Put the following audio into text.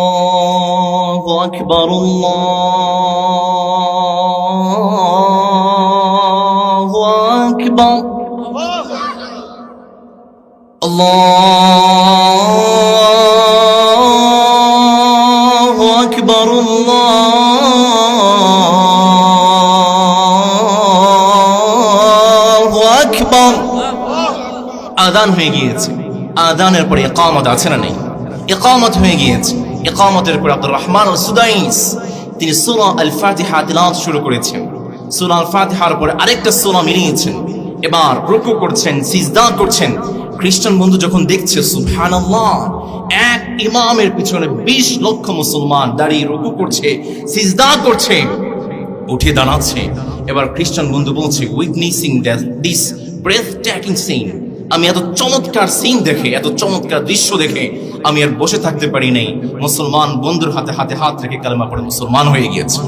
الله أكبر الله أكبر الله أكبر الله أكبر أذان هيجيت আদানের পরে একামত আছে না নেই? একামত হয়ে গিয়েছে। একামতের পরে আব্দুর রহমান সুদাইস, তিনি সুরা আল ফাতিহা তিলাওয়াত শুরু করেছেন। সুরা আল ফাতিহার পরে আরেকটা সুরা মিলিয়েছেন। এবার রুকু করছেন, সিজদা করছেন। খ্রিস্টান বন্ধু যখন দেখছে, সুবহানাল্লাহ, এক ইমামের পিছনে 20 লক্ষ মুসলমান দাঁড়িয়ে রুকু করছে, সিজদা করছে, উঠে দাঁড়াচ্ছে। এবার খ্রিস্টান বন্ধু বলছে witnessing this breathtaking scene আমি এত চমৎকার সিন দেখে, এত চমৎকার দৃশ্য দেখে আমি আর বসে থাকতে পারি নাই। মুসলমান বন্ধুর হাতে হাতে হাত রেখে কালেমা পড়ে মুসলমান হয়ে গিয়েছে।